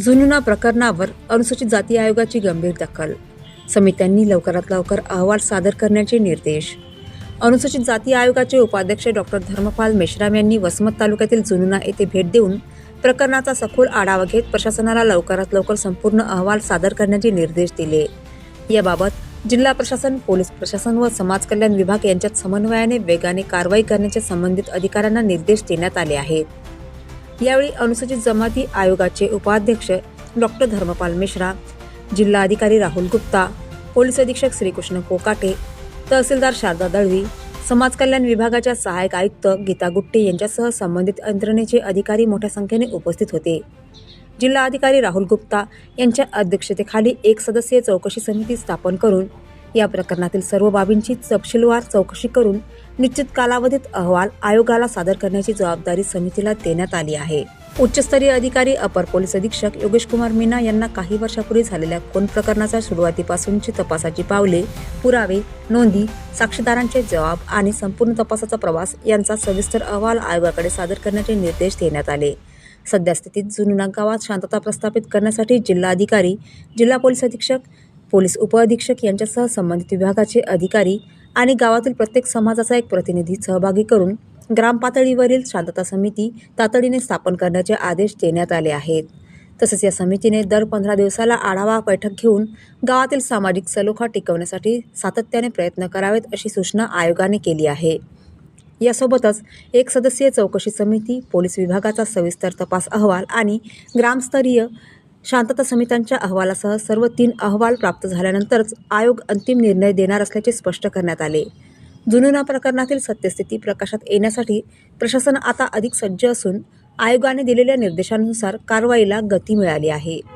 झुनुना प्रकरणावर अनुसूचित जाती आयोगाची गंभीर दखल. समित्यांनी लवकरात लवकर अहवाल सादर करण्याचे निर्देश. अनुसूचित जाती आयोगाचे उपाध्यक्ष डॉक्टर धर्मपाल मेश्राम यांनी वसमत तालुक्यातील जुनुना येथे भेट देऊन प्रकरणाचा सखोल आढावा घेत प्रशासनाला लवकरात लवकर संपूर्ण अहवाल सादर करण्याचे निर्देश दिले. याबाबत जिल्हा प्रशासन पोलीस प्रशासन व समाज कल्याण विभाग यांच्यात समन्वयाने वेगाने कारवाई करण्याचे संबंधित अधिकाऱ्यांना निर्देश देण्यात आले आहेत. यावेळी अनुसूचित जमाती आयोगाचे उपाध्यक्ष डॉक्टर धर्मपाल मिश्रा जिल्हा अधिकारी राहुल गुप्ता पोलीस अधीक्षक श्रीकृष्ण कोकाटे तहसीलदार शारदा दळवी समाज कल्याण विभागाच्या सहाय्यक आयुक्त गीता गुट्टे यांच्यासह संबंधित यंत्रणेचे अधिकारी मोठ्या संख्येने उपस्थित होते. जिल्हा अधिकारी राहुल गुप्ता यांच्या अध्यक्षतेखाली एक सदस्यीय चौकशी समिती स्थापन करून या प्रकरणातील सर्व बाबींची तपशीलवार चौकशी करून निश्चित कालावधीत अहवाल आयोगाला सादर करण्याची जबाबदारी समितीला देण्यात आली आहे. उच्चस्तरीय अधिकारी अपर पोलीस अधीक्षक योगेश कुमार मीना यांना काही वर्षापूर्वी झालेल्या खून प्रकरणाच्या सुरुवातीपासूनची तपासाची पावले पुरावे नोंदी साक्षीदारांचे जबाब आणि संपूर्ण तपासाचा प्रवास यांचा सविस्तर अहवाल आयोगाकडे सादर करण्याचे निर्देश देण्यात आले. सद्यस्थितीत जुनुना गावात शांतता प्रस्थापित करण्यासाठी जिल्हाधिकारी जिल्हा पोलीस अधीक्षक पोलीस उपअधीक्षक यांच्यासह संबंधित विभागाचे अधिकारी आणि गावातील प्रत्येक समाजाचा एक प्रतिनिधी सहभागी करून ग्रामपातळीवरील शांतता समिती तातडीने स्थापन करण्याचे आदेश देण्यात आले आहेत. तसेच या समितीने दर पंधरा दिवसाला आढावा बैठक घेऊन गावातील सामाजिक सलोखा टिकवण्यासाठी सातत्याने प्रयत्न करावेत अशी सूचना आयोगाने केली आहे. यासोबतच एक सदस्यीय चौकशी समिती पोलीस विभागाचा सविस्तर तपास अहवाल आणि ग्रामस्तरीय शांतता समित्यांच्या अहवालासह सर्व तीन अहवाल प्राप्त झाल्यानंतरच आयोग अंतिम निर्णय देणार असल्याचे स्पष्ट करण्यात आले. जुनुना प्रकरणातील सत्यस्थिती प्रकाशात येण्यासाठी प्रशासन आता अधिक सज्ज असून आयोगाने दिलेल्या निर्देशानुसार कारवाईला गती मिळाली आहे.